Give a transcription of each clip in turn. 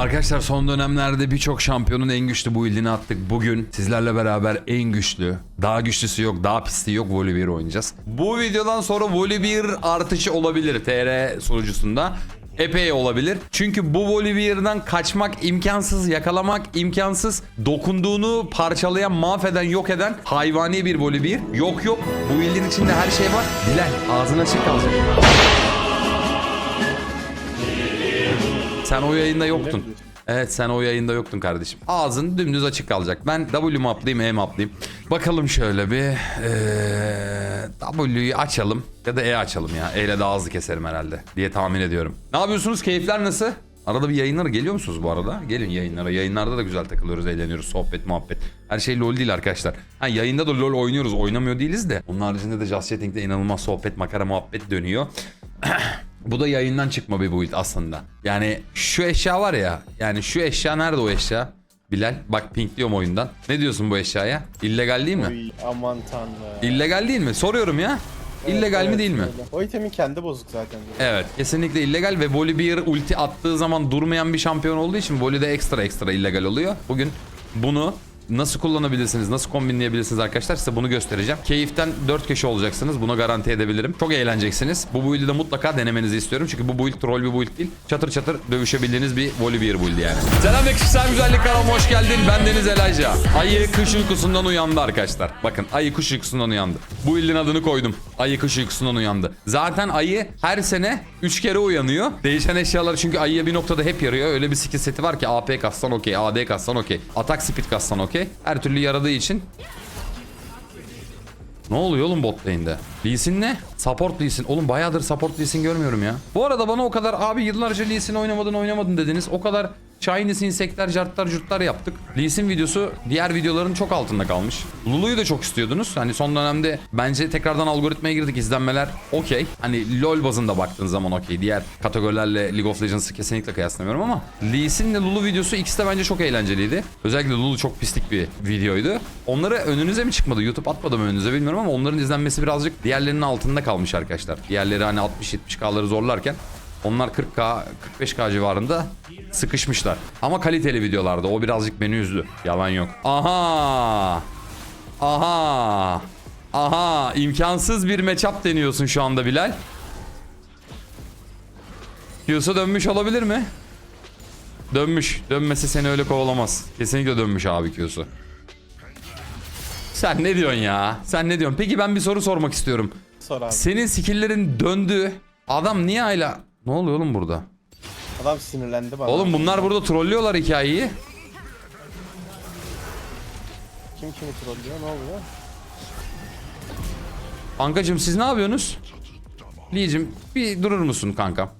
Arkadaşlar son dönemlerde birçok şampiyonun en güçlü bu ildini attık. Bugün sizlerle beraber en güçlü, daha güçlüsü yok, daha pisti yok Volibear oynayacağız. Bu videodan sonra Volibear artışı olabilir TR sunucusunda. Epey olabilir. Çünkü bu Volibear'dan kaçmak imkansız, yakalamak imkansız. Dokunduğunu parçalayan, mahveden, yok eden hayvani bir Volibear. Yok yok. Bu ildin içinde her şey var. Bilal ağzın açık kalacak. Sen o yayında yoktun. Evet sen o yayında yoktun kardeşim. Ağzın dümdüz açık kalacak. Ben W mu atlayayım E mi atlayayım? Bakalım şöyle bir eee W'yu açalım ya da E açalım ya. E ile daha hızlı keserim herhalde diye tahmin ediyorum. Ne yapıyorsunuz? Keyifler nasıl? Arada bir yayınlara geliyor musunuz bu arada? Gelin yayınlara. Yayınlarda da güzel takılıyoruz, eğleniyoruz. Sohbet, muhabbet. Her şey LoL değil arkadaşlar. Ha yayında da LoL oynuyoruz. Oynamıyor değiliz de. Onun haricinde de Just Chatting'de inanılmaz sohbet, makara, muhabbet dönüyor. Bu da yayından çıkma bir build aslında. Yani şu eşya var ya. Yani şu eşya nerede o eşya? Bilal bak pink diyorum oyundan. Ne diyorsun bu eşyaya? İllegal değil mi? Oy, aman tanrım. İllegal değil mi? Soruyorum ya. İllegal mi Evet, değil mi? öyle. O itemin kendi bozuk zaten. Evet kesinlikle illegal ve Volibear ulti attığı zaman durmayan bir şampiyon olduğu için Voli de ekstra ekstra illegal oluyor. Bugün bunu nasıl kullanabilirsiniz, nasıl kombinleyebilirsiniz arkadaşlar size bunu göstereceğim. Keyiften 4 kişi olacaksınız bunu garanti edebilirim. Çok eğleneceksiniz. Bu build'i de mutlaka denemenizi istiyorum çünkü bu build troll bir build değil. Çatır çatır dövüşebildiğiniz bir Volibear build yani. Selam ve kişisel güzellik kanalıma hoş geldin. Ben Deniz Elayca. Ayı kış uykusundan uyandı arkadaşlar. Bakın ayı kış uykusundan uyandı. Bu build'in adını koydum. Ayı kış uykusundan uyandı. Zaten ayı her sene 3 kere uyanıyor. Değişen eşyalar çünkü ayıya bir noktada hep yarıyor. Öyle bir skill seti var ki AP kassan okey, AD kassan okey, atak speed kassan okey. Her türlü yaradığı için ne oluyor oğlum bot lane'de? Lee Sin ne? Support Lee Sin. Oğlum bayağıdır support Lee Sin görmüyorum ya. Bu arada bana o kadar abi yıllarca Lee Sin oynamadın oynamadın dediniz. O kadar Chinese insekler, cartlar, curtlar yaptık. Lee videosu diğer videoların çok altında kalmış. Lulu'yu da çok istiyordunuz. Hani son dönemde bence tekrardan algoritmaya girdik. izlenmeler okey. Hani LoL bazında baktığın zaman okey. Diğer kategorilerle League of Legends'ı kesinlikle kıyaslamıyorum ama Lee Sin'le Lulu videosu ikisi de bence çok eğlenceliydi. Özellikle Lulu çok pislik bir videoydu. Onları önünüze mi çıkmadı? YouTube atmadı mı önünüze bilmiyorum ama onların izlenmesi birazcık diğerlerinin altında kalmış arkadaşlar. Diğerleri hani 60-70K'ları zorlarken onlar 40K, 45K civarında sıkışmışlar. Ama kaliteli videolarda o birazcık beni üzdü. Yalan yok. Aha! Aha! Aha! imkansız bir matchup deniyorsun şu anda Bilal. Q'su dönmüş olabilir mi? Dönmüş. Dönmesi seni öyle kovalamaz. Kesinlikle dönmüş abi Q'su. Sen ne diyorsun ya? Sen ne diyorsun? Peki ben bir soru sormak istiyorum. Sor abi. Senin skill'lerin döndü. Adam niye hala... Ne oluyor oğlum burada? Adam sinirlendi bana. Oğlum bunlar burada trollüyorlar hikayeyi. Kim kimi trollüyor ne oluyor? Kankacım siz ne yapıyorsunuz? Lee'cim bir durur musun kanka?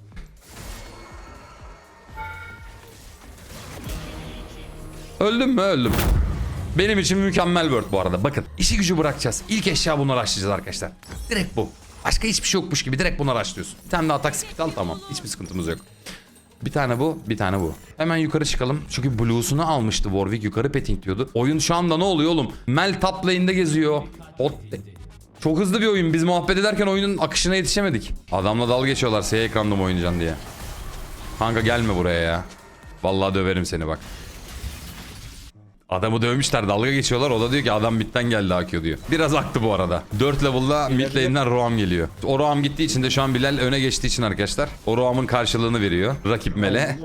Öldüm mü? Öldüm. Benim için mükemmel word bu arada. Bakın işi gücü bırakacağız. İlk eşya bunları açacağız arkadaşlar. Direkt bu. Başka hiçbir şey yokmuş gibi direkt bunları açlıyorsun. Bir tane de atak al tamam. Hiçbir sıkıntımız yok. Bir tane bu, bir tane bu. Hemen yukarı çıkalım. Çünkü Blues'unu almıştı Warwick. Yukarı petting diyordu. Oyun şu anda ne oluyor oğlum? Mel top lane'de geziyor. Bot... Çok hızlı bir oyun. Biz muhabbet ederken oyunun akışına yetişemedik. Adamla dalga geçiyorlar. S ekranda mı oynayacaksın diye. Kanka gelme buraya ya. Vallahi döverim seni bak. Adamı dövmüşler dalga geçiyorlar. O da diyor ki adam bitten geldi Akio diyor. Biraz aktı bu arada. 4 level'da mid lane'den Roam geliyor. O Roam gittiği için de şu an Bilal öne geçtiği için arkadaşlar. O Roam'ın karşılığını veriyor. Rakip Mele.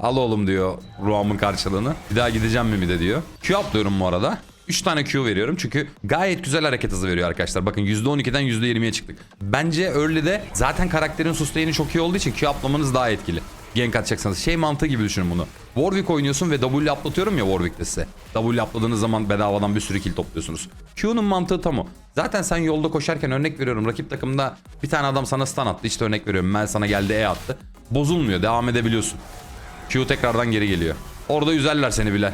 Al oğlum diyor Roam'ın karşılığını. Bir daha gideceğim mi bir de diyor. Q atlıyorum bu arada. 3 tane Q veriyorum çünkü gayet güzel hareket hızı veriyor arkadaşlar. Bakın %12'den %20'ye çıktık. Bence early'de zaten karakterin sustain'i çok iyi olduğu için Q atlamanız daha etkili. Gank atacaksanız. Şey mantığı gibi düşünün bunu. Warwick oynuyorsun ve W atlatıyorum ya Warwick'te size. W atladığınız zaman bedavadan bir sürü kill topluyorsunuz. Q'nun mantığı tam o. Zaten sen yolda koşarken örnek veriyorum rakip takımda bir tane adam sana stun attı. İşte örnek veriyorum Mel sana geldi E attı. Bozulmuyor devam edebiliyorsun. Q tekrardan geri geliyor. Orada üzerler seni Bilal.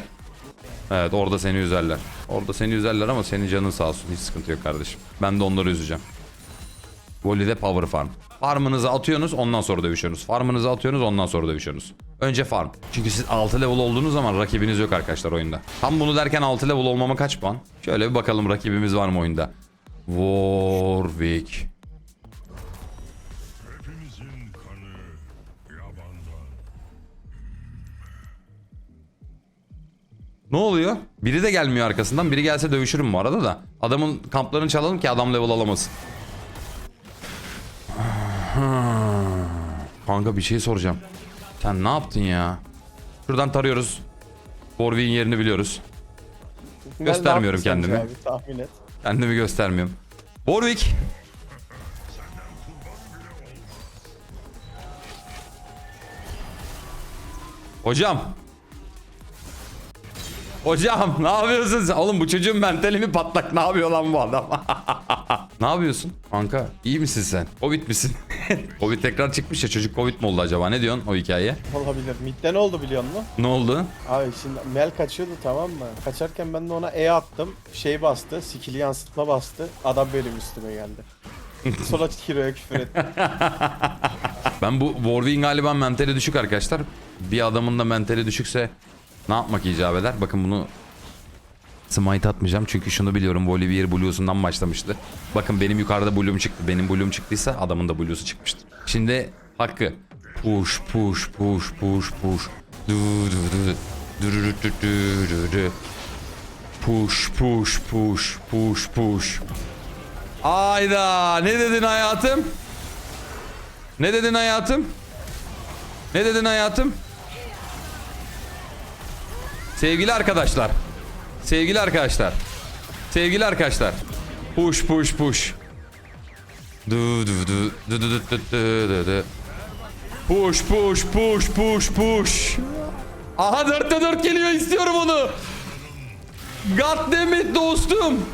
Evet orada seni üzerler. Orada seni üzerler ama senin canın sağ olsun. Hiç sıkıntı yok kardeşim. Ben de onları üzeceğim. Voli'de power farm. Farmınızı atıyorsunuz ondan sonra dövüşüyorsunuz. Farmınızı atıyorsunuz ondan sonra dövüşüyorsunuz. Önce farm. Çünkü siz 6 level olduğunuz zaman rakibiniz yok arkadaşlar oyunda. Tam bunu derken 6 level olmama kaç puan? Şöyle bir bakalım rakibimiz var mı oyunda. Warwick. Ne oluyor? Biri de gelmiyor arkasından. Biri gelse dövüşürüm bu arada da. Adamın kamplarını çalalım ki adam level alamasın. Kanka bir şey soracağım. Sen ne yaptın ya? Şuradan tarıyoruz. Warwick'in yerini biliyoruz. Ben Göstermiyorum ne yaptım sence kendimi. Abi, tahmin et. Kendimi göstermiyorum. Warwick. Hocam. Hocam ne yapıyorsun sen? Oğlum bu çocuğun mentali mi patlak? Ne yapıyor lan bu adam? ne yapıyorsun? Kanka iyi misin sen? Covid misin? Covid tekrar çıkmış ya çocuk Covid mi oldu acaba? Ne diyorsun o hikayeye? Olabilir. Mid'de ne oldu biliyor musun? Ne oldu? Abi şimdi Mel kaçıyordu tamam mı? Kaçarken ben de ona E attım. Şey bastı. Skill'i yansıtma bastı. Adam benim üstüme geldi. Sonra Kiro'ya küfür etti. Ben bu Warwick'in galiba mentali düşük arkadaşlar. Bir adamın da mentali düşükse ne yapmak icap eder? Bakın bunu smite atmayacağım çünkü şunu biliyorum Volibear Blue'sundan başlamıştı. Bakın benim yukarıda Blue'um çıktı. Benim Blue'um çıktıysa adamın da Blue'su çıkmıştı. Şimdi hakkı. Push push push push push. Push push push push push. Ayda ne dedin hayatım? Ne dedin hayatım? Ne dedin hayatım? Sevgili arkadaşlar. Sevgili arkadaşlar. Sevgili arkadaşlar. Push push push. Du du du du du du du du du. Push push push push push. Aha dörtte dört geliyor istiyorum onu. God damn it dostum.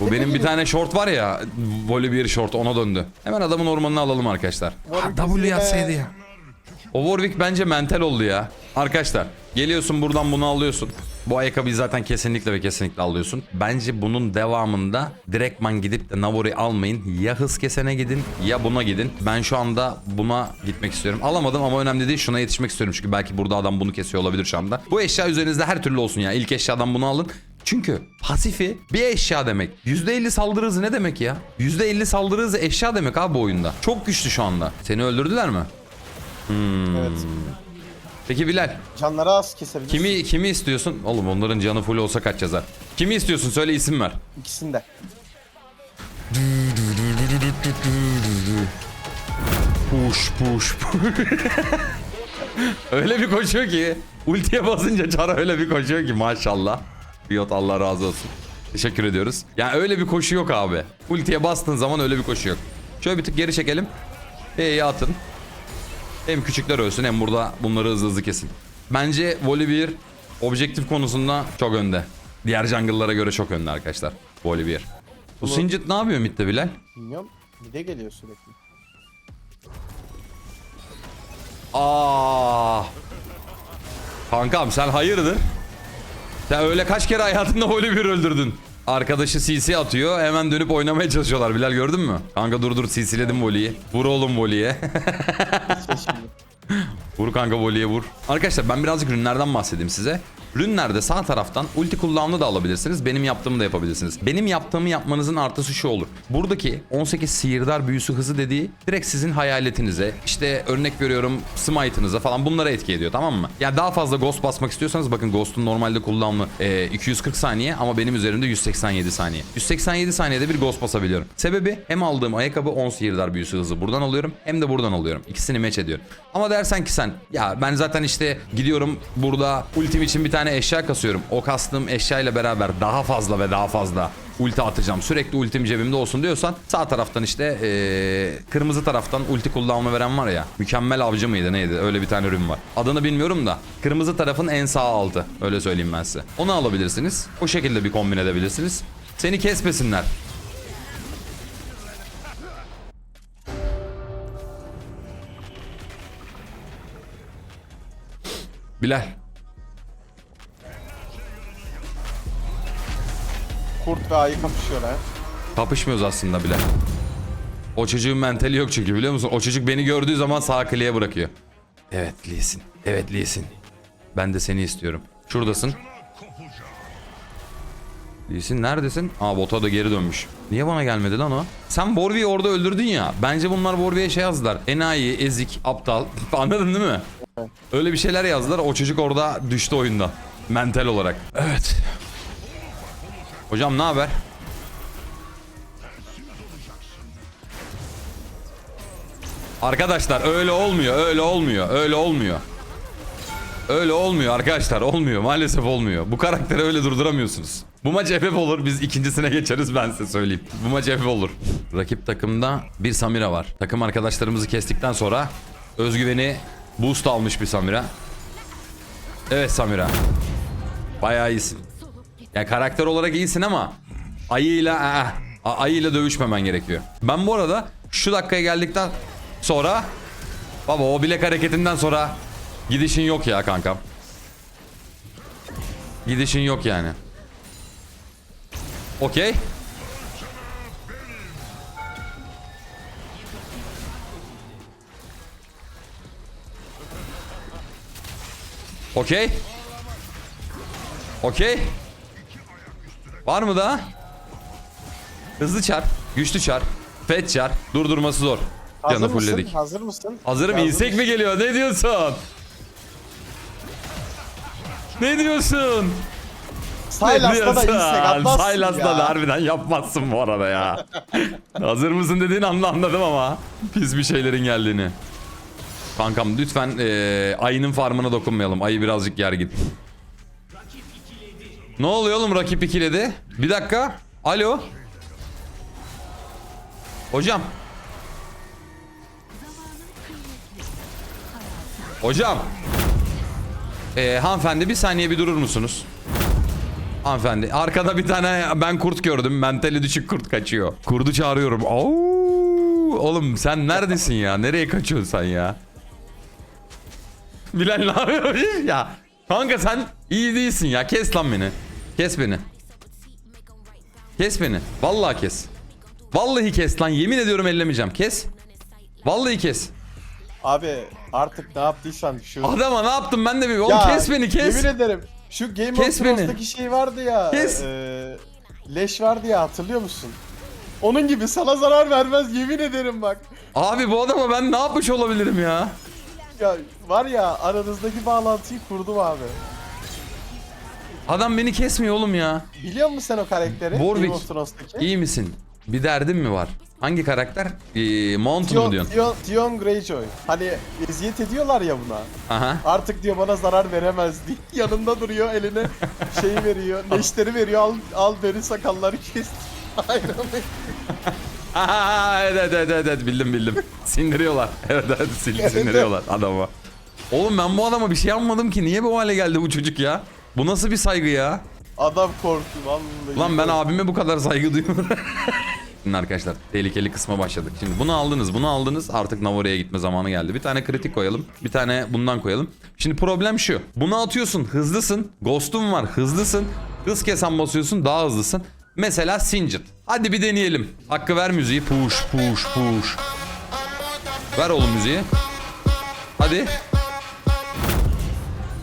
Bu benim bir tane short var ya. Voley bir short ona döndü. Hemen adamın ormanını alalım arkadaşlar. Ha, W yatsaydı ya. O Warwick bence mental oldu ya. Arkadaşlar geliyorsun buradan bunu alıyorsun. Bu ayakkabıyı zaten kesinlikle ve kesinlikle alıyorsun. Bence bunun devamında direktman gidip de Navori almayın. Ya hız kesene gidin ya buna gidin. Ben şu anda buna gitmek istiyorum. Alamadım ama önemli değil. Şuna yetişmek istiyorum. Çünkü belki burada adam bunu kesiyor olabilir şu anda. Bu eşya üzerinizde her türlü olsun ya. İlk eşyadan bunu alın. Çünkü pasifi bir eşya demek. %50 saldırı hızı ne demek ya? %50 saldırı hızı eşya demek abi bu oyunda. Çok güçlü şu anda. Seni öldürdüler mi? Evet. Peki Bilal Canları az kesebiliriz. kimi kimi istiyorsun? Oğlum onların canı full olsa kaç yazar? Kimi istiyorsun? Söyle isim ver. İkisinde. Push push öyle bir koşuyor ki ultiye basınca Çara öyle bir koşuyor ki maşallah. Biyot Allah razı olsun. Teşekkür ediyoruz. Yani öyle bir koşu yok abi. Ultiye bastığın zaman öyle bir koşu yok. Şöyle bir tık geri çekelim. E'yi atın. Hem küçükler ölsün hem burada bunları hızlı hızlı kesin. Bence Volibear objektif konusunda çok önde. Diğer jungle'lara göre çok önde arkadaşlar. Volibear. Bu Singed ne yapıyor midde Bilal? Bilmiyorum. Mid'e geliyor sürekli. Aa. Kankam sen hayırdır? Sen öyle kaç kere hayatında Volibear öldürdün? Arkadaşı CC atıyor hemen dönüp oynamaya çalışıyorlar Bilal gördün mü? Kanka dur dur CC'ledim Voli'yi. Vur oğlum Voli'ye. Vur kanka voleye vur. Arkadaşlar ben birazcık rünlerden bahsedeyim size. Rünlerde sağ taraftan ulti cooldown'u da alabilirsiniz. Benim yaptığımı da yapabilirsiniz. Benim yaptığımı yapmanızın artısı şu olur. Buradaki 18 sihirdar büyüsü hızı dediği direkt sizin hayaletinize, işte örnek veriyorum smite'ınıza falan bunlara etki ediyor tamam mı? Yani daha fazla ghost basmak istiyorsanız bakın ghost'un normalde cooldown'u e, 240 saniye ama benim üzerimde 187 saniye. 187 saniyede bir ghost basabiliyorum. Sebebi hem aldığım ayakkabı 10 sihirdar büyüsü hızı buradan alıyorum hem de buradan alıyorum. İkisini match ediyorum. Ama dersen ki sen ya ben zaten işte gidiyorum burada ultim için bir tane eşya kasıyorum. O kastığım eşya ile beraber daha fazla ve daha fazla ulti atacağım. Sürekli ultim cebimde olsun diyorsan sağ taraftan işte eee, kırmızı taraftan ulti cooldown'u veren var ya. Mükemmel avcı mıydı neydi? Öyle bir tane ürün var. Adını bilmiyorum da kırmızı tarafın en sağ altı. Öyle söyleyeyim ben size. Onu alabilirsiniz. O şekilde bir kombin edebilirsiniz. Seni kesmesinler. Bilal. Kurt ve ayı kapışıyor ha. Kapışmıyoruz aslında bile. O çocuğun mentali yok çünkü biliyor musun? O çocuk beni gördüğü zaman sağ kliğe bırakıyor. Evet Lee'sin. Evet Lee'sin. Ben de seni istiyorum. Şuradasın. Lee'sin neredesin? Aa bota da geri dönmüş. Niye bana gelmedi lan o? Sen Warwick'i orada öldürdün ya. Bence bunlar Warwick'e şey yazdılar. Enayi, ezik, aptal. Anladın değil mi? Öyle bir şeyler yazdılar. O çocuk orada düştü oyundan. Mental olarak. Evet. Hocam ne haber? Arkadaşlar öyle olmuyor, öyle olmuyor, öyle olmuyor. Öyle olmuyor arkadaşlar, olmuyor. Maalesef olmuyor. Bu karakteri öyle durduramıyorsunuz. Bu maç FF olur, biz ikincisine geçeriz ben size söyleyeyim. Bu maç FF olur. Rakip takımda bir Samira var. Takım arkadaşlarımızı kestikten sonra özgüveni boost almış bir Samira. Evet Samira. Bayağı iyisin. Ya karakter olarak iyisin ama ayıyla aa, ayıyla dövüşmemen gerekiyor. Ben bu arada şu dakikaya geldikten sonra baba o bilek hareketinden sonra gidişin yok ya kankam. Gidişin yok yani. Okey. Okey. Okey. Var mı daha? Hızlı çar, güçlü çar, fet çar, durdurması zor. Hazır Canı mısın? Hazır mısın? Hazırım Hazır insek mi geliyor? Ne diyorsun? Ne diyorsun? Silas'ta da insek atmazsın Silas'ta ya. da harbiden yapmazsın bu arada ya. Hazır mısın dediğin anda anladım ama. Pis bir şeylerin geldiğini. Kankam lütfen eee, ayının farmına dokunmayalım. Ayı birazcık gergin. Ne oluyor oğlum rakip ikiledi? Bir dakika. Alo. Hocam. Hocam. Ee, hanımefendi bir saniye bir durur musunuz? Hanımefendi arkada bir tane ben kurt gördüm. Mentali düşük kurt kaçıyor. Kurdu çağırıyorum. Oo, oğlum sen neredesin ya? Nereye kaçıyorsun sen ya? Bilal ne yapıyor ya? Kanka sen iyi değilsin ya. Kes lan beni. Kes beni. Kes beni. Vallahi kes. Vallahi kes lan. Yemin ediyorum ellemeyeceğim. Kes. Vallahi kes. Abi artık ne yaptıysan şu... Adama ne yaptım ben de bir... Oğlum kes beni kes. Yemin ederim. Şu Game Kes of. Thrones'taki şey vardı ya. Kes. eee, leş vardı ya hatırlıyor musun? Onun gibi sana zarar vermez yemin ederim bak. Abi bu adama ben ne yapmış olabilirim ya? Ya var ya aranızdaki bağlantıyı kurdum abi. Adam beni kesmiyor oğlum ya. Biliyor musun sen o karakteri? Warwick. Game of Thrones'taki. İyi misin? Bir derdin mi var? Hangi karakter? Ee, Mountain mu Theon, diyorsun? Theon, Theon Greyjoy. Hani eziyet ediyorlar ya buna. Aha. Artık diyor bana zarar veremez diye. Yanında duruyor eline şeyi veriyor. Leşleri veriyor. Al, al beni sakalları kes. Aynen. Aha, evet, evet evet evet bildim bildim. Sindiriyorlar. Evet evet sindiriyorlar adamı. Oğlum ben bu adama bir şey yapmadım ki. Niye bu hale geldi bu çocuk ya? Bu nasıl bir saygı ya? Adam korktu vallahi. Lan ben abime bu kadar saygı duyuyorum. Şimdi arkadaşlar tehlikeli kısma başladık. Şimdi bunu aldınız bunu aldınız artık Navora'ya gitme zamanı geldi. Bir tane kritik koyalım. Bir tane bundan koyalım. Şimdi problem şu. Bunu atıyorsun hızlısın. Ghost'un var hızlısın. Hız kesen basıyorsun daha hızlısın. Mesela Singed. Hadi bir deneyelim. Hakkı ver müziği. Push push push. Ver oğlum müziği. Hadi.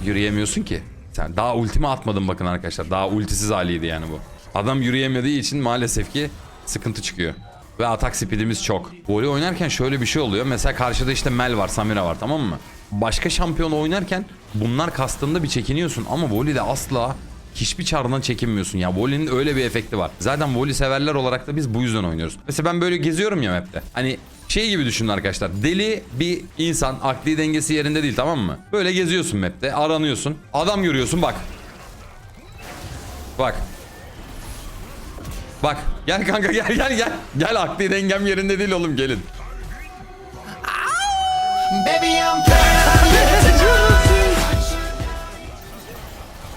Yürüyemiyorsun ki. Sen daha ultimi atmadın bakın arkadaşlar. Daha ultisiz haliydi yani bu. Adam yürüyemediği için maalesef ki sıkıntı çıkıyor. Ve atak speedimiz çok. Voli oynarken şöyle bir şey oluyor. Mesela karşıda işte Mel var, Samira var tamam mı? Başka şampiyon oynarken bunlar kastığında bir çekiniyorsun. Ama Voli'de asla hiçbir çardan çekinmiyorsun. Ya Voli'nin öyle bir efekti var. Zaten Voli severler olarak da biz bu yüzden oynuyoruz. Mesela ben böyle geziyorum ya map'te. Hani şey gibi düşünün arkadaşlar. Deli bir insan akli dengesi yerinde değil tamam mı? Böyle geziyorsun map'te aranıyorsun. Adam görüyorsun bak. Bak. Bak gel kanka gel gel gel. Gel akli dengem yerinde değil oğlum gelin.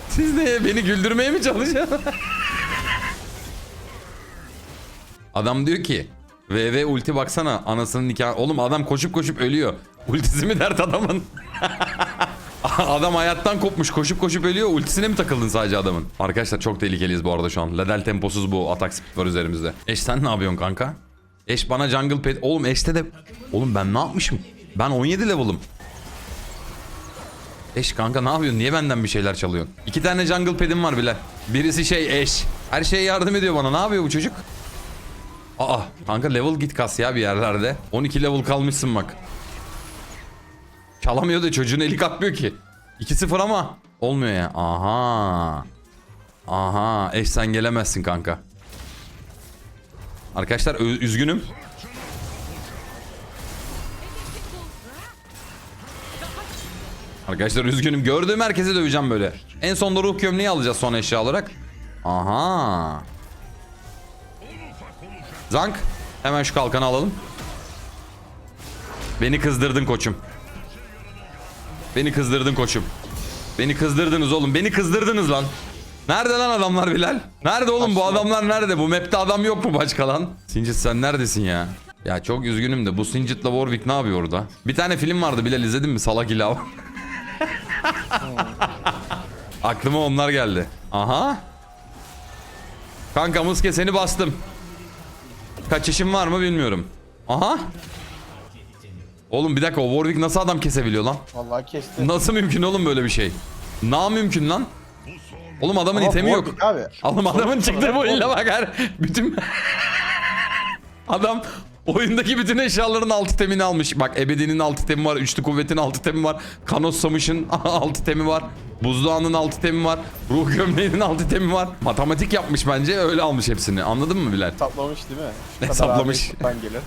Siz de beni güldürmeye mi çalışıyorsunuz? adam diyor ki VV ulti baksana anasının nikahı. Oğlum adam koşup koşup ölüyor. Ultisi mi dert adamın? Adam hayattan kopmuş koşup koşup ölüyor. Ultisine mi takıldın sadece adamın? Arkadaşlar çok tehlikeliyiz bu arada şu an. Ledel temposuz bu atak speed var üzerimizde. Eş sen ne yapıyorsun kanka? Eş bana jungle pet. Oğlum eşte de... Oğlum ben ne yapmışım? Ben 17 level'ım. Eş kanka ne yapıyorsun? Niye benden bir şeyler çalıyorsun? İki tane jungle pad'im var bile. Birisi şey eş. Her şeye yardım ediyor bana. Ne yapıyor bu çocuk? Aa kanka level git kas ya bir yerlerde. 12 level kalmışsın bak. Çalamıyor da çocuğun eli kalkmıyor ki. 2-0 ama olmuyor ya. Aha. Aha. Eş sen gelemezsin kanka. Arkadaşlar üzgünüm. Arkadaşlar üzgünüm. Gördüğüm herkese döveceğim böyle. En sonda ruh gömleği alacağız son eşya olarak. Aha. Zank. Hemen şu kalkanı alalım. Beni kızdırdın koçum. Beni kızdırdın koçum. Beni kızdırdınız oğlum. Beni kızdırdınız lan. Nerede lan adamlar Bilal? Nerede oğlum bu adamlar nerede? Bu map'te adam yok mu başka lan? Sincit sen neredesin ya? Ya çok üzgünüm de bu Sincit'la Warwick ne yapıyor orada? Bir tane film vardı Bilal izledin mi? Salak İlav. Aklıma onlar geldi. Aha. Kanka Muske seni bastım. Kaçışım var mı bilmiyorum. Aha. Oğlum bir dakika o Warwick nasıl adam kesebiliyor lan? Vallahi kesti. Nasıl mümkün oğlum böyle bir şey? Na mümkün lan. Oğlum adamın Ama itemi yok. Warwick Abi. Oğlum adamın çıktığı bu illa Warwick. bak her bütün Adam oyundaki bütün eşyaların alt itemini almış. Bak ebedinin alt itemi var, üçlü kuvvetin alt itemi var, Kanos Samış'ın alt itemi var, Buzdoğan'ın alt itemi var, Ruh Gömleği'nin alt itemi var. Matematik yapmış bence öyle almış hepsini. Anladın mı Bilal? Hesaplamış değil mi? Şu kadar Hesaplamış. AP buradan gelir.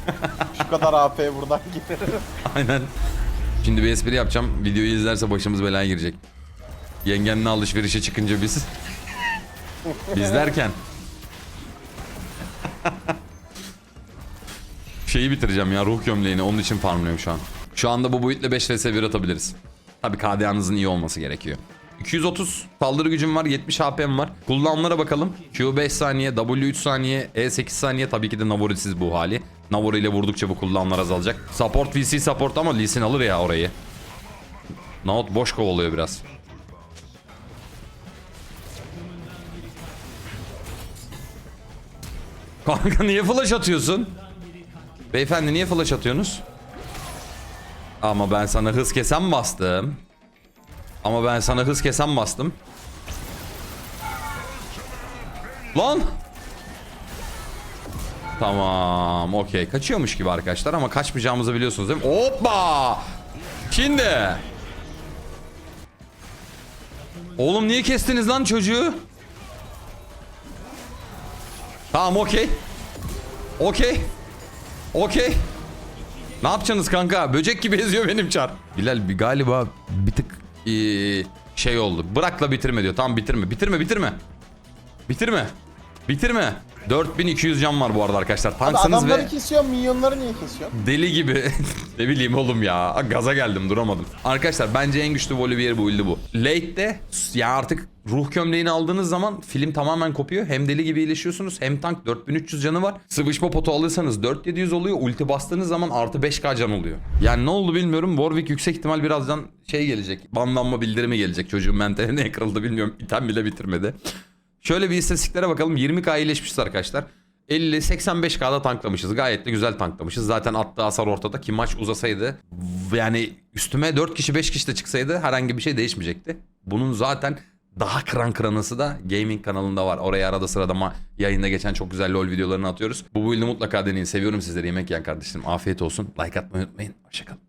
Şu kadar AP buradan gelir. Aynen. Şimdi bir espri yapacağım. Videoyu izlerse başımız belaya girecek. Yengenle alışverişe çıkınca biz. biz derken. Şeyi bitireceğim ya ruh gömleğini. Onun için farmlıyorum şu an. Şu anda bu boyutla 5 vs 1 atabiliriz. Tabii KDA'nızın iyi olması gerekiyor. 230 saldırı gücüm var, 70 HP'm var. Kullanımlara bakalım. Q 5 saniye, W 3 saniye, E 8 saniye. Tabii ki de Navori'siz bu hali. Navori ile vurdukça bu kullanımlar azalacak. Support VC support ama Lee Sin alır ya orayı. Naut boş kovalıyor biraz. Kanka niye flash atıyorsun? Beyefendi niye flash atıyorsunuz? Ama ben sana hız kesen bastım. Ama ben sana hız kesen bastım. Lan! Tamam, okey. Kaçıyormuş gibi arkadaşlar ama kaçmayacağımızı biliyorsunuz değil mi? Hoppa! Şimdi. Oğlum niye kestiniz lan çocuğu? Tamam, okey. Okey. Okey. Ne yapacaksınız kanka? Böcek gibi eziyor benim çar. Bilal galiba bir tık eee, şey oldu. Bırakla bitirme diyor. Tamam bitirme. Bitirme bitirme. Bitirme. Bitirme. 4200 can var bu arada arkadaşlar. Abi Tanksınız adamları ve kesiyor, minyonları niye kesiyor? deli gibi. ne bileyim oğlum ya. Gaza geldim duramadım. Arkadaşlar bence en güçlü Volibear build'i bu. Late'de ya artık ruh gömleğini aldığınız zaman film tamamen kopuyor. Hem deli gibi iyileşiyorsunuz hem tank 4300 canı var. Sıvışma potu alırsanız 4700 oluyor. Ulti bastığınız zaman artı 5k can oluyor. Yani ne oldu bilmiyorum. Warwick yüksek ihtimal birazdan şey gelecek. Banlanma bildirimi gelecek. Çocuğun mentali neye kırıldı bilmiyorum. İtem bile bitirmedi. Şöyle bir istatistiklere bakalım. 20k iyileşmişiz arkadaşlar. 50-85k'da tanklamışız. Gayet de güzel tanklamışız. Zaten attığı hasar ortada ki maç uzasaydı yani üstüme 4 kişi 5 kişi de çıksaydı herhangi bir şey değişmeyecekti. Bunun zaten daha kıran kıranısı da gaming kanalında var. Oraya arada sırada ma- yayında geçen çok güzel LoL videolarını atıyoruz. Bu build'i mutlaka deneyin. Seviyorum sizleri yemek yiyen kardeşlerim. Afiyet olsun. Like atmayı unutmayın. Hoşçakalın.